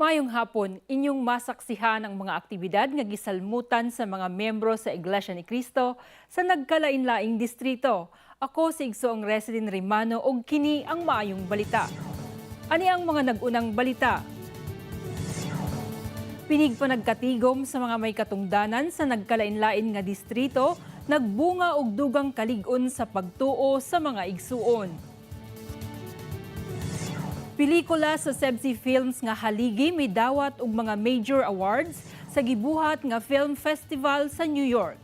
Mayong hapon, inyong masaksihan ang mga aktibidad nga gisalmutan sa mga membro sa Iglesia ni Cristo sa nagkalain-laing distrito. Ako si Igsoong Resident Rimano ug kini ang maayong balita. Ani ang mga nagunang balita? Pinig pa nagkatigom sa mga may katungdanan sa nagkalain-lain nga distrito, nagbunga og dugang kalig-on sa pagtuo sa mga igsuon. Pelikula sa Sebsi Films nga haligi may dawat og mga major awards sa gibuhat nga film festival sa New York.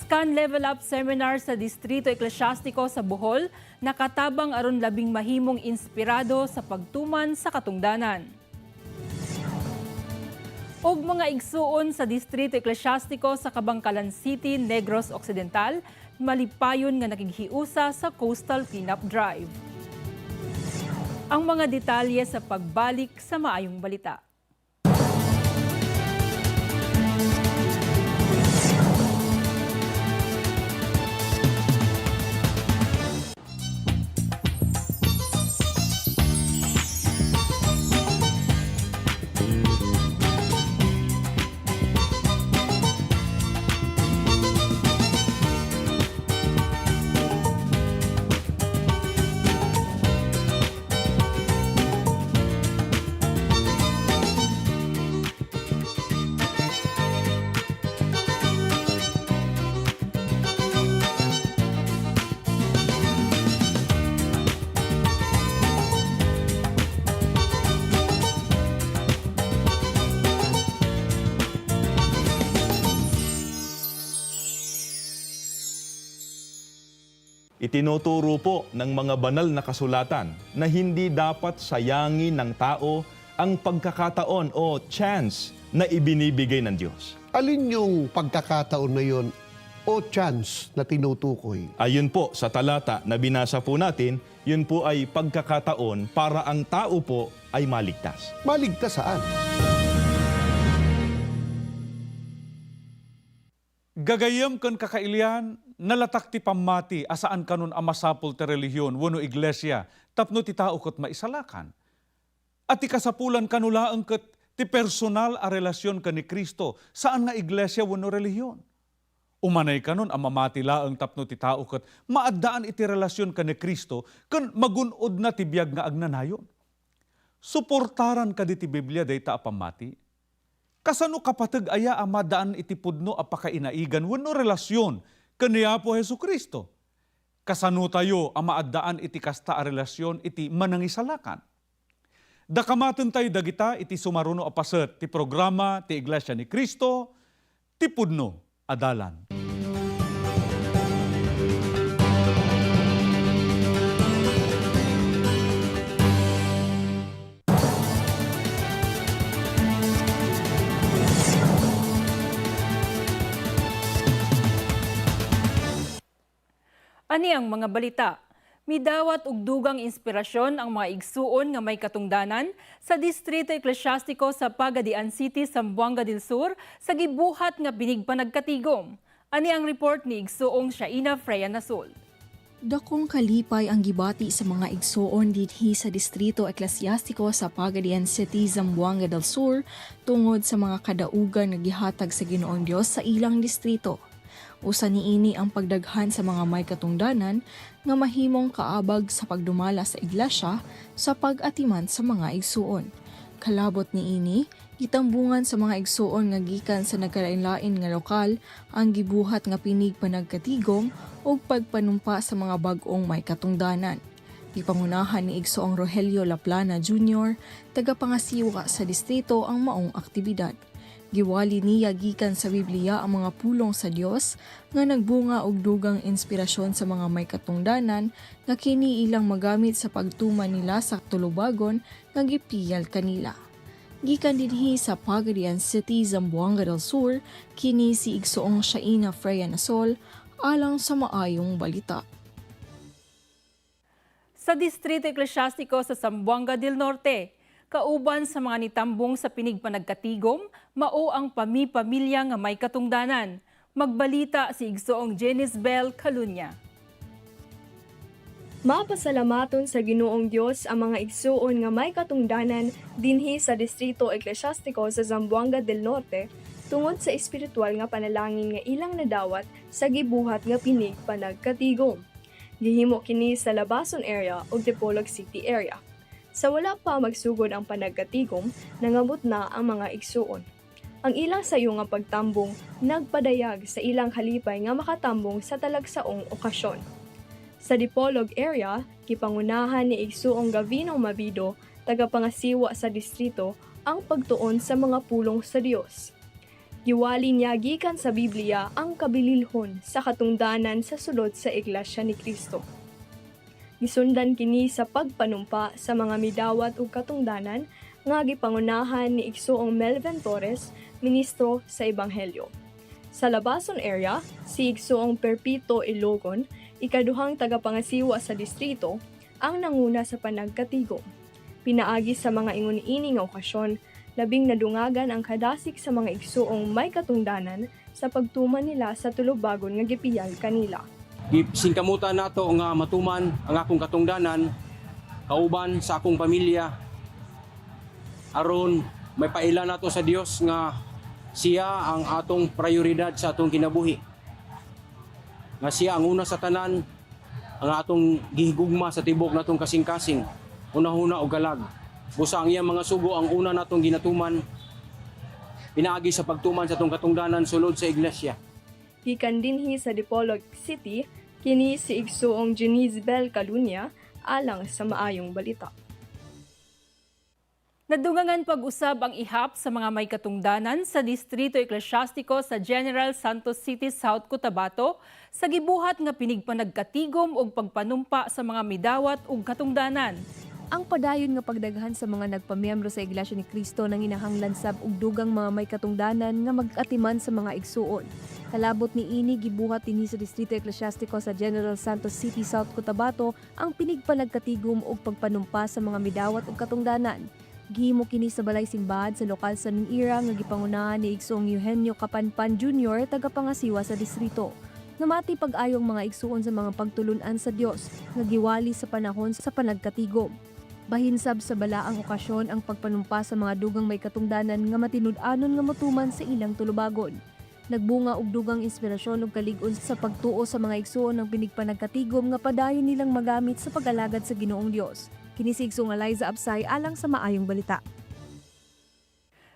Scan Level Up Seminar sa Distrito Eklesyastiko sa Bohol nakatabang aron labing mahimong inspirado sa pagtuman sa katungdanan. Og mga igsuon sa Distrito Eklesyastiko sa Kabangkalan City, Negros Occidental, malipayon nga nakighiusa sa Coastal Cleanup Drive ang mga detalye sa pagbalik sa maayong balita. Itinuturo po ng mga banal na kasulatan na hindi dapat sayangin ng tao ang pagkakataon o chance na ibinibigay ng Diyos. Alin yung pagkakataon na yon o chance na tinutukoy? Ayun po sa talata na binasa po natin, yun po ay pagkakataon para ang tao po ay maligtas. Maligtas saan? Gagayam kan kakailian, nalatak ti pamati, asaan kanon amasapul ti relihiyon, wano iglesia, tapno ti tao kat maisalakan. At ti kasapulan kanulaang kat ti personal a relasyon ka ni Kristo, saan nga iglesia wano relihiyon. Umanay kanon ang mamati laang tapno ti tao kat maaddaan iti relasyon ka ni Kristo, kan magunod na ti biyag nga agnanayon. Suportaran ka di ti Biblia day ta pamati, Kasano kapatag aya amadaan iti pudno a pakainaigan wenno relasyon kaniya po Heso Kristo. Kasano tayo a maaddaan iti kasta a relasyon iti manangisalakan. Dakamaten tayo dagita iti sumaruno a paset ti programa ti Iglesia ni Kristo, ti pudno adalan. Ani ang mga balita? Midawat og dugang inspirasyon ang mga igsuon nga may katungdanan sa Distrito Eklesyastiko sa Pagadian City, Zamboanga del Sur sa gibuhat nga binig pa nagkatigom. Ani ang report ni igsuong Shaina Freya Nasol. Dakong kalipay ang gibati sa mga igsoon dinhi sa Distrito Eklesyastiko sa Pagadian City, Zamboanga del Sur tungod sa mga kadaugan nga gihatag sa Ginoong Dios sa ilang distrito. Usa niini ang pagdaghan sa mga may katungdanan nga mahimong kaabag sa pagdumala sa iglesia sa pag-atiman sa mga igsuon. Kalabot niini, gitambungan sa mga igsuon nga gikan sa nagkalain-lain nga lokal ang gibuhat nga pinig panagkatigom ug pagpanumpa sa mga bag-ong may katungdanan. Gipangunahan ni Igsoong Rogelio Laplana Jr., tagapangasiwa sa distrito ang maong aktibidad. Giwali niya gikan sa Biblia ang mga pulong sa Dios nga nagbunga og dugang inspirasyon sa mga may katungdanan nga kini ilang magamit sa pagtuman nila sa tulubagon nga gipiyal kanila. Gikan dinhi sa Pagadian City, Zamboanga del Sur, kini si Igsoong Shaina Freya Nasol alang sa maayong balita. Sa Distrito Eklesyastiko sa Zamboanga del Norte, kauban sa mga nitambong sa pinig panagkatigom, mao ang pami-pamilya nga may katungdanan. Magbalita si Igsoong Janice Bell Kalunya. Mapasalamaton sa Ginoong Dios ang mga igsuon nga may katungdanan dinhi sa distrito eklesyastiko sa Zamboanga del Norte tungod sa espiritual nga panalangin nga ilang nadawat sa gibuhat nga pinig panagkatigom. Gihimo kini sa Labason area ug Dipolog City area. Sa wala pa magsugod ang panagkatigom, nangabot na ang mga igsuon. Ang ilang sayo nga pagtambong nagpadayag sa ilang halipay nga makatambong sa talagsaong okasyon. Sa Dipolog area, kipangunahan ni Igsuong Gavino Mabido, tagapangasiwa sa distrito, ang pagtuon sa mga pulong sa Dios. Giwali niya gikan sa Biblia ang kabililhon sa katungdanan sa sulod sa Iglesia ni Kristo. Gisundan kini sa pagpanumpa sa mga midawat ug katungdanan nga gipangunahan ni Igsuong Melvin Torres, ministro sa Ebanghelyo. Sa Labason area, si Igsuong Perpito Ilogon, ikaduhang tagapangasiwa sa distrito, ang nanguna sa panagkatigom. Pinaagi sa mga ingon-ini nga okasyon, labing nadungagan ang kadasik sa mga igsuong may katungdanan sa pagtuman nila sa tulubagon nga gipiyal kanila. Singkamutan nato nga matuman ang akong katungdanan kauban sa akong pamilya aron may paila nato sa Dios nga siya ang atong prioridad sa atong kinabuhi. Nga siya ang una sa tanan ang atong gihigugma sa tibok natong kasing-kasing unahuna og galag. Busa ang iyang mga sugo ang una natong ginatuman pinaagi sa pagtuman sa atong katungdanan sulod sa iglesia. Gikan dinhi sa Dipolog City, kini si igsuong Janice Bell Calunya alang sa maayong balita. Nadungangan pag-usab ang ihap sa mga may katungdanan sa Distrito Eklesyastiko sa General Santos City, South Cotabato sa gibuhat nga pinigpanagkatigom og pagpanumpa sa mga midawat ug katungdanan. Ang padayon nga pagdaghan sa mga nagpamiyembro sa Iglesia ni Kristo nang inahanglan sab og dugang mga may katungdanan nga mag-atiman sa mga igsuon. Kalabot ni ini gibuhat dinhi sa Distrito Eklesyastiko sa General Santos City, South Cotabato ang pinigpanagkatigom og pagpanumpa sa mga midawat ug katungdanan. Gihimo kini sa balay simbahan sa lokal sa Nunira nga gipangunahan ni Igsoong Eugenio Kapanpan Jr. tagapangasiwa sa distrito. Namati pag-ayong mga igsuon sa mga pagtulunan sa Dios nga giwali sa panahon sa panagkatigom. Bahinsab sa balaang okasyon ang pagpanumpa sa mga dugang may katungdanan nga matinud-anon nga motuman sa ilang tulubagon. Nagbunga og dugang inspirasyon ug kalig-on sa pagtuo sa mga igsuon ng pinigpanagkatigom nga padayon nilang magamit sa pag-alagad sa Ginoong Dios. Kinisigsong Eliza Absay alang sa maayong balita.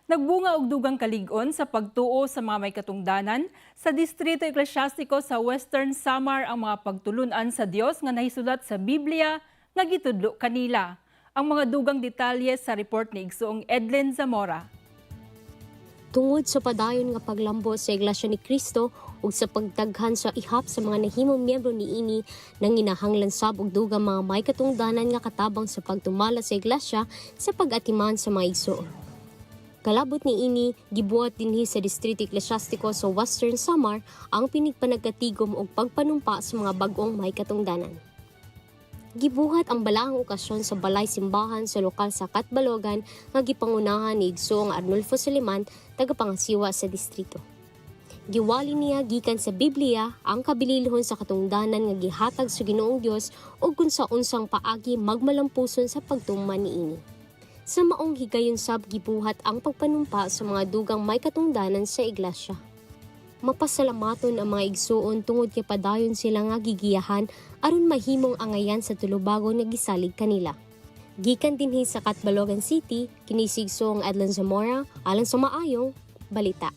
Nagbunga og dugang kalig-on sa pagtuo sa mga may katungdanan sa Distrito Eklesyastiko sa Western Samar ang mga pagtulunan sa Dios nga nahisulat sa Biblia nga gitudlo kanila. Ang mga dugang detalye sa report ni Igsoong Edlin Zamora. tungod sa padayon nga paglambo sa Iglesia ni Kristo ug sa pagdaghan sa ihap sa mga nahimong miyembro niini nang inahanglan sab og dugang mga may katungdanan nga katabang sa pagtumala sa Iglesia sa pag-atiman sa mga igsoon. Kalabot ni ini, gibuhat dinhi sa Distrito Eklesyastiko sa Western Samar ang pinigpanagkatigom og pagpanumpa sa mga bag-ong may katungdanan. Gibuhat ang balaang okasyon sa balay simbahan sa lokal sa Katbalogan nga gipangunahan ni Igsoong Arnulfo Suliman, tagapangasiwa sa distrito. Giwali niya gikan sa Biblia ang kabililhon sa katungdanan nga gihatag sa Ginoong Dios ug kung sa unsang paagi magmalampuson sa pagtuman niini. Sa maong higayon sab gibuhat ang pagpanumpa sa mga dugang may katungdanan sa iglesia mapasalamaton ang mga igsuon tungod kay padayon sila nga gigiyahan aron mahimong angayan sa tulubagon nga gisalig kanila. Gikan dinhi sa Katbalogan City, kinisigsong Adlan Zamora, alang sa maayong balita.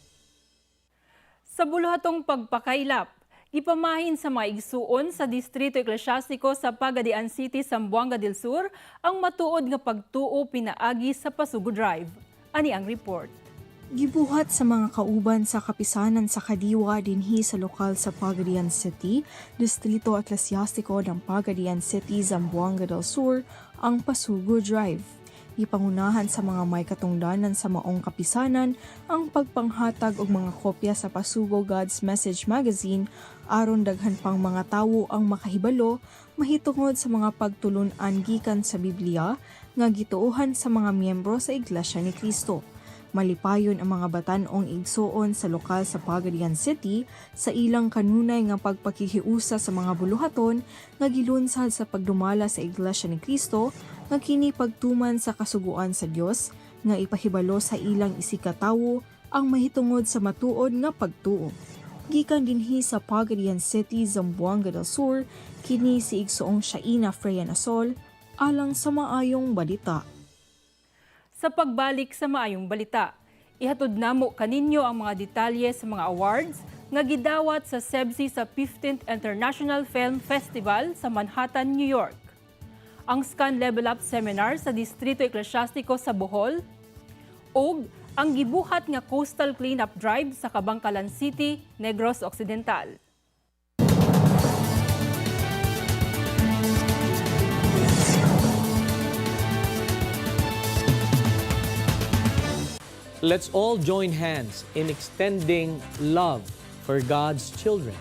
Sa buluhatong pagpakailap, ipamahin sa mga igsuon sa Distrito Eklesyastiko sa Pagadian City, Zamboanga del Sur ang matuod nga pagtuo pinaagi sa Pasugo Drive. Ani ang report. Gibuhat sa mga kauban sa kapisanan sa Kadiwa dinhi sa lokal sa Pagadian City, Distrito Eklesyastiko ng Pagadian City, Zamboanga del Sur, ang Pasugo Drive. Ipangunahan sa mga may katungdanan sa maong kapisanan ang pagpanghatag og mga kopya sa Pasugo God's Message Magazine aron daghan pang mga tawo ang makahibalo mahitungod sa mga pagtulun-an gikan sa Biblia nga gituohan sa mga miyembro sa Iglesia ni Kristo Malipayon ang mga batan-ong igsuon sa lokal sa Pagadian City sa ilang kanunay nga pagpakihiusa sa mga buluhaton nga gilunsad sa pagdumala sa Iglesia ni Cristo nga kini pagtuman sa kasuguan sa Dios nga ipahibalo sa ilang isikatawo ang mahitungod sa matuod nga pagtuo. Gikan dinhi sa Pagadian City, Zamboanga del Sur, kini si igsoong Shaina Freya Nasol, alang sa maayong balita. Sa pagbalik sa maayong balita, ihatod namo kaninyo ang mga detalye sa mga awards nga gidawat sa SEBSI sa 15th International Film Festival sa Manhattan, New York. Ang Scan Level Up Seminar sa Distrito Eklesyastiko sa Bohol ug ang gibuhat nga Coastal Cleanup Drive sa Kabangkalan City, Negros Occidental. Let's all join hands in extending love for God's children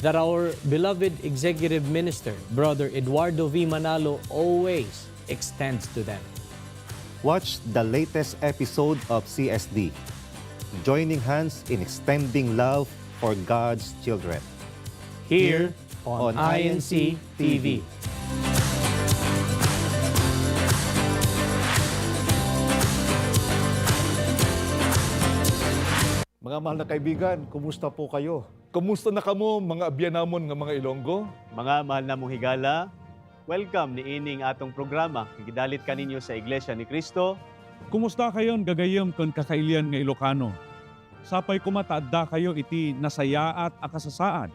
that our beloved executive minister, Brother Eduardo V. Manalo, always extends to them. Watch the latest episode of CSD, joining hands in extending love for God's children. Here on, on INC TV. Mga mahal na kaibigan, kumusta po kayo? Kumusta na kamo mga abyanamon nga mga Ilonggo? Mga mahal na mong higala, welcome ni ining atong programa. Gidalit kaninyo sa Iglesia ni Cristo. Kumusta kayon gagayem kon kakailian nga Ilocano? Sapay kumataadda kayo iti nasayaat akasasaan.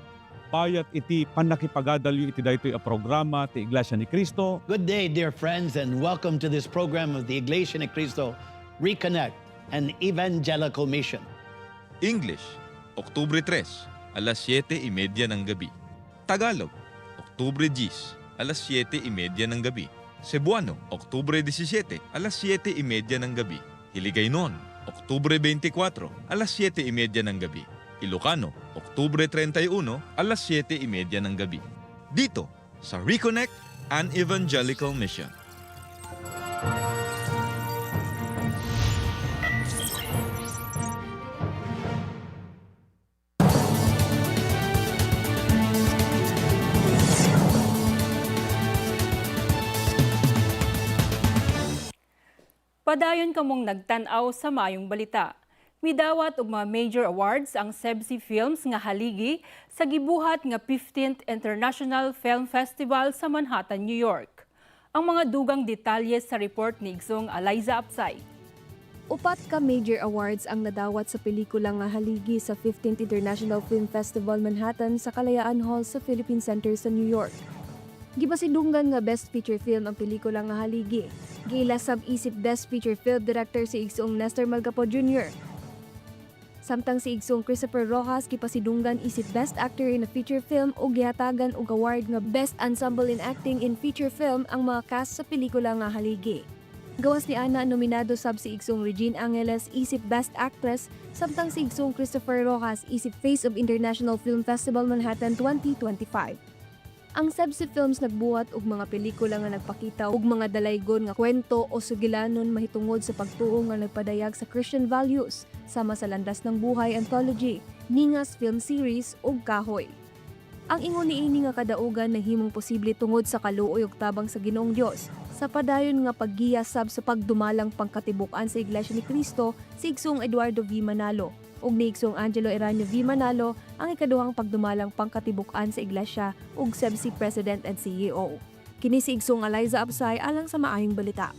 Payat iti panakipagadalyo iti daytoy a programa ti Iglesia ni Cristo. Good day, dear friends, and welcome to this program of the Iglesia ni Cristo Reconnect, an evangelical mission. English, Oktubre 3, alas 7.30 ng gabi. Tagalog, Oktubre 10, alas 7.30 ng gabi. Cebuano, Oktubre 17, alas 7.30 ng gabi. Hiligaynon, Oktubre 24, alas 7.30 ng gabi. Ilocano, Oktubre 31, alas 7.30 ng gabi. Dito, sa Reconnect, an Evangelical Mission. Padayon kamong nagtanaw sa maayong balita. Midawat og mga major awards ang SEBSI Films nga haligi sa gibuhat nga 15th International Film Festival sa Manhattan, New York. Ang mga dugang detalye sa report ni Igsong Eliza Apsay. Upat ka major awards ang nadawat sa pelikula nga haligi sa 15th International Film Festival Manhattan sa Kalayaan Hall sa Philippine Center sa New York. Gibasidunggan nga Best Feature Film ang pelikula nga haligi. Giila sab isip Best Feature Film Director si Igsoong Nestor Malgapo Jr. Samtang si Igsoong Christopher Rojas gipasidunggan isip Best Actor in a Feature Film o gihatagan og award nga Best Ensemble in Acting in Feature Film ang mga cast sa pelikula nga haligi. Gawas ni Ana nominado sab si Igsong Regine Angeles isip Best Actress samtang si Igsong Christopher Rojas isip Face of International Film Festival Manhattan 2025. Ang Sebsi Films nagbuhat og mga pelikula nga nagpakita og mga dalaygon nga kwento o sugilanon mahitungod sa pagtuo nga nagpadayag sa Christian values sama sa Landas ng Buhay Anthology, Ningas Film Series ug Kahoy. Ang ingon niini nga kadaugan nahimong posible tungod sa kaluoy ug tabang sa Ginoong Dios sa padayon nga paggiya sab sa pagdumalang pangkatibukan sa Iglesia ni Cristo si Igsong Eduardo V. Manalo ug ni Igsong Angelo Eranio V. Manalo ang ikaduhang pagdumalang pangkatibukan sa Iglesia ug SEBSI President and CEO. Kini si Igsong Eliza Absay alang sa maayong balita.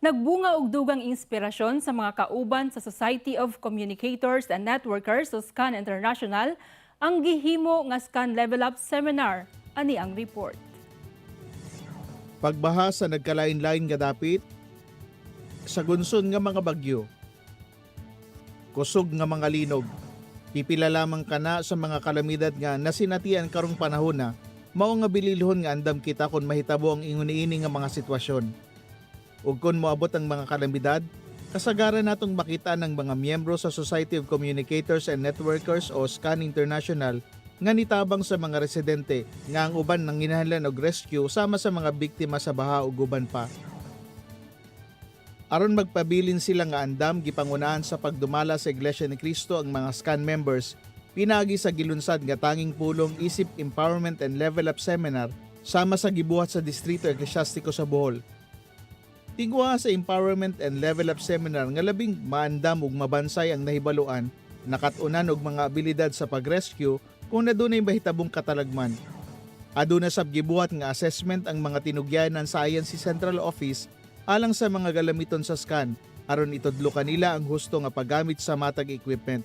Nagbunga og dugang inspirasyon sa mga kauban sa Society of Communicators and Networkers o SCAN International ang gihimo nga SCAN Level Up Seminar. Ani ang report. Pagbaha sa nagkalain-lain nga dapit, sa gunson nga mga bagyo, kusog nga mga linog, pipila lamang kana sa mga kalamidad nga nasinatian karong panahon na, mao nga bililhon nga andam kita kon mahitabo ang inguni-ini nga mga sitwasyon. Ug kon moabot ang mga kalamidad, kasagaran natong makita ng mga miyembro sa Society of Communicators and Networkers o SCAN International nga nitabang sa mga residente nga ang uban nang ginahanglan og rescue sama sa mga biktima sa baha ug uban pa. Aron magpabilin sila nga andam gipangunahan sa pagdumala sa Iglesia ni Cristo ang mga SCAN members, pinagi sa gilunsad nga tanging pulong isip Empowerment and Level Up Seminar sama sa gibuhat sa Distrito Eklesyastiko sa Bohol. Tigwa sa Empowerment and Level Up Seminar nga labing maandam ug mabansay ang nahibaluan, nakatunan og mga abilidad sa pag-rescue kung nadunay bahitabong katalagman. Aduna sab gibuhat nga assessment ang mga tinugyanan sa Science Central Office alang sa mga galamiton sa scan aron itudlo kanila ang husto nga paggamit sa matag equipment.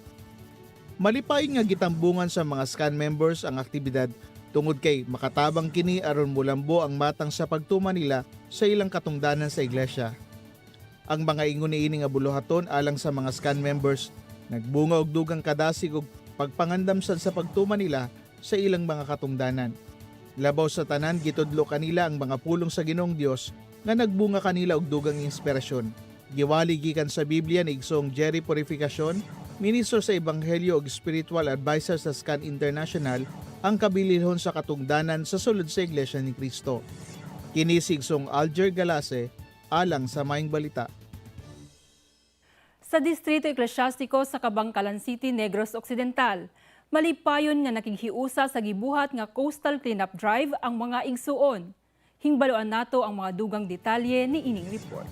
Malipay nga gitambungan sa mga scan members ang aktibidad tungod kay makatabang kini aron mulambo ang matang sa pagtuma nila sa ilang katungdanan sa iglesia. Ang mga ingon niini nga buluhaton alang sa mga scan members nagbunga og dugang kadasig og pagpangandamsan sa pagtuma nila sa ilang mga katungdanan. Labaw sa tanan gitudlo kanila ang mga pulong sa Ginoong Dios nga nagbunga kanila og dugang inspirasyon. Giwali gikan sa Biblia ni Igsong Jerry Purificacion, ministro sa Ebanghelyo ug spiritual advisor sa SCAN International, ang kabilihon sa katungdanan sa sulod sa Iglesia ni Cristo. Kini si Igsong Alger Galase, alang sa Maing Balita. Sa Distrito Eklesyastiko sa Kabangkalan City, Negros Occidental, malipayon nga nakighiusa sa gibuhat nga Coastal Cleanup Drive ang mga igsuon. Hingbaluan nato ang mga dugang detalye ni ining report.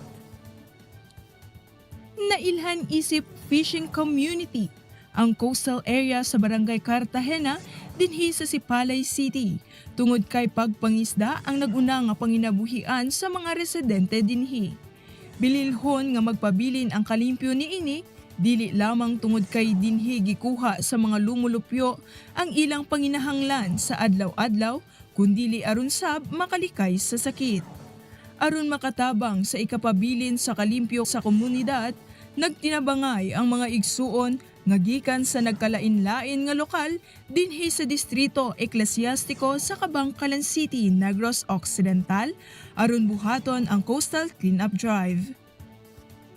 Nailhan Isip Fishing Community ang coastal area sa Barangay Cartagena dinhi sa Sipalay City tungod kay pagpangisda ang naguna nga panginabuhian sa mga residente dinhi. Bililhon nga magpabilin ang kalimpyo niini dili lamang tungod kay dinhi gikuha sa mga lumulupyo ang ilang panginahanglan sa adlaw-adlaw kundili aron sab makalikay sa sakit. Aron makatabang sa ikapabilin sa kalimpyo sa komunidad, nagtinabangay ang mga igsuon nga gikan sa nagkalain-lain nga lokal dinhi sa distrito eklesyastiko sa Kabangkalan City, Negros Occidental aron buhaton ang Coastal Cleanup Drive.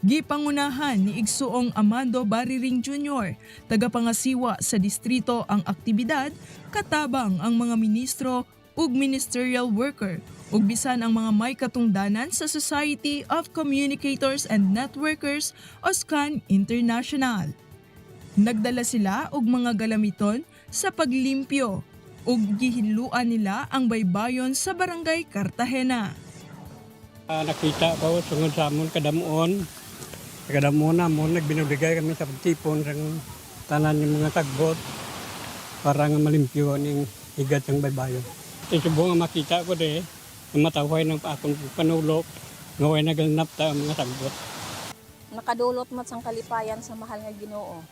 Gipangunahan ni Igsuong Amando Bariring Jr., tagapangasiwa sa distrito ang aktibidad, katabang ang mga ministro ug ministerial worker ug bisan ang mga may katungdanan sa Society of Communicators and Networkers o SCAN International. Nagdala sila og mga galamiton sa paglimpyo ug gihinluan nila ang baybayon sa Barangay Cartagena. Ah, nakita ko tungod sa amon kadamuon. Kadamuon na mo nagbinubigay kami sa pagtipon ng tanan ng mga tagbot para nga malimpyo ning higat ng baybayon. Isubo nga makita ko de na mataway ng akong panulok nga way naganap ta ang mga tagbot. nakadulot mat sang kalipayan sa mahal nga Ginoo.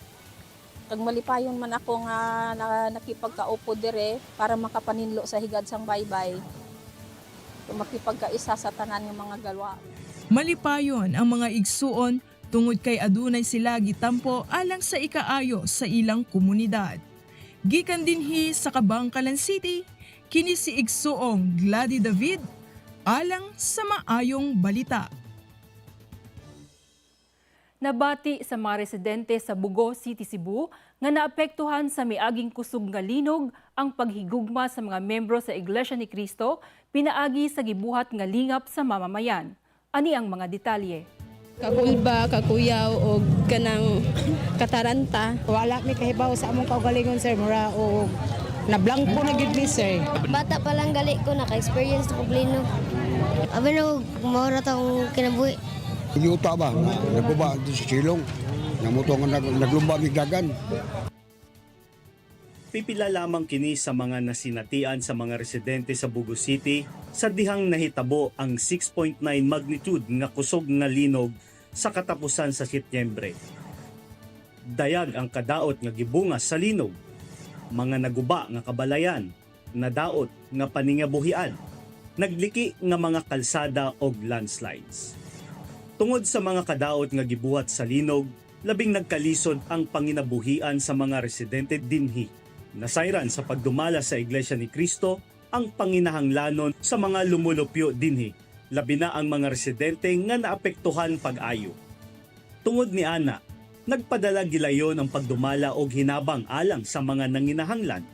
Kag malipayon man ako nga na, nakipagkaupo dire para makapaninlo sa higad sang baybay. Makipagkaisa sa tanan ng mga galwa. Malipayon ang mga igsuon tungod kay adunay sila gitampo alang sa ikaayo sa ilang komunidad. Gikan dinhi sa Kabangkalan City, kini si igsuong Glady David alang sa maayong balita. Nabati sa mga residente sa Bugo City, Cebu nga naapektuhan sa miaging kusog nga linog ang paghigugma sa mga membro sa Iglesia ni Cristo pinaagi sa gibuhat nga lingap sa mamamayan. Ani ang mga detalye. Kakulba, kakuyaw o kanang kataranta. Wala mi kahibaw sa among kaugalingon sir mura o nablangko na gid mi sir. Bata pa lang gali ko, naka-experience na problema. Abi na, maura taong kinabuhi. Yuta ba? Naguba di sa silong. Namuto nga nag, naglumba migdagan. Pipila lamang kini sa mga nasinatian sa mga residente sa Bugo City sa dihang nahitabo ang 6.9 magnitude nga kusog nga linog sa katapusan sa Setyembre. Dayag ang kadaot nga gibunga sa linog, mga naguba nga kabalayan, nadaot nga paningabuhian, nagliki nga mga kalsada og landslides. Tungod sa mga kadaot nga gibuhat sa linog, labing nagkalisod ang panginabuhian sa mga residente dinhi. Nasayran sa pagdumala sa Iglesia ni Cristo ang panginahanglanon sa mga lumulupyo dinhi, labi na ang mga residente nga naapektuhan pag-ayo. Tungod ni Ana, nagpadala gilayon ang pagdumala og hinabang alang sa mga nanginahanglan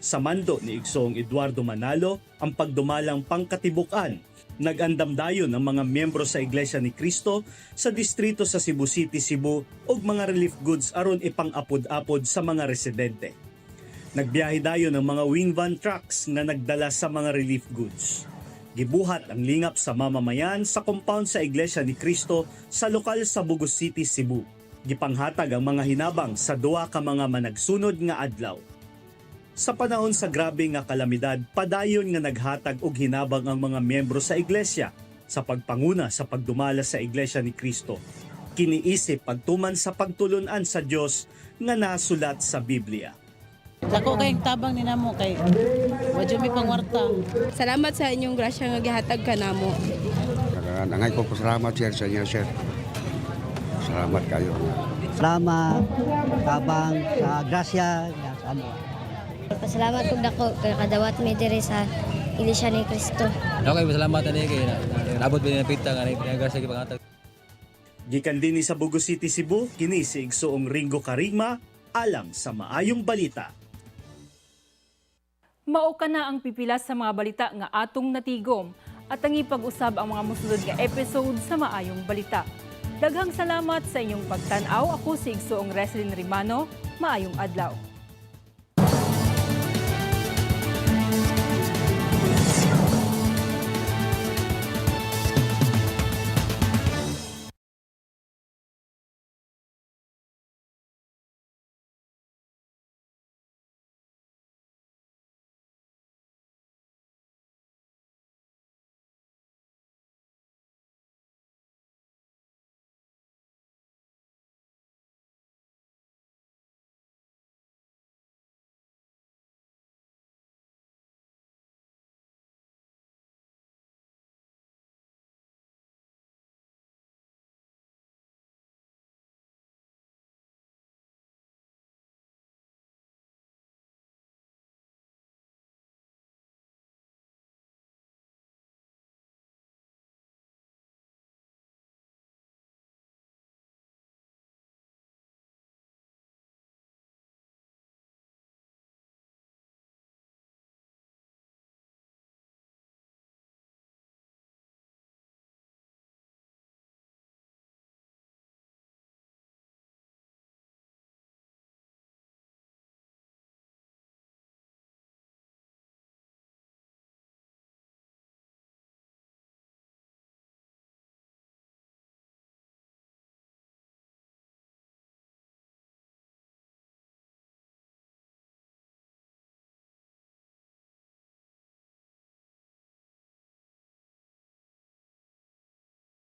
Sa mando ni Igsoong Eduardo Manalo, ang pagdumalang pangkatibukan nagandam dayon ang mga miyembro sa Iglesia ni Cristo sa distrito sa Cebu City, Cebu ug mga relief goods aron ipang-apod-apod sa mga residente. Nagbiyahe dayon ang mga wing van trucks na nagdala sa mga relief goods. Gibuhat ang lingap sa mamamayan sa compound sa Iglesia ni Cristo sa lokal sa Bugos City, Cebu. Gipanghatag ang mga hinabang sa duwa ka mga managsunod nga adlaw. Sa panahon sa grabe nga kalamidad, padayon nga naghatag og hinabang ang mga miyembro sa iglesia sa pagpanguna sa pagdumala sa iglesia ni Kristo. Kiniisip pagtuman sa pagtulunan sa Dios nga nasulat sa Biblia. Dako kay tabang ni namo kay wadyo mi pangwarta. Salamat sa inyong grasya nga gihatag ka namo. Nangay ko pasalamat sir sa inyo sir. Salamat kayo. Salamat, tabang, sa grasya, sa ano. Pasalamat kong dako kay kadawat mi diri sa Iglesia ni Cristo. Okay, salamat ani kay nabot bin pita nga nagasa gi pangatag. Gikan din sa Bugo City, Cebu, kini si Igsoong Ringo Karigma alang sa maayong balita. Mao ka na ang pipilas sa mga balita nga atong natigom at ang ipag-usab ang mga musulod nga episode sa maayong balita. Daghang salamat sa inyong pagtan-aw. Ako si Igsoong Reslin Rimano. Maayong adlaw.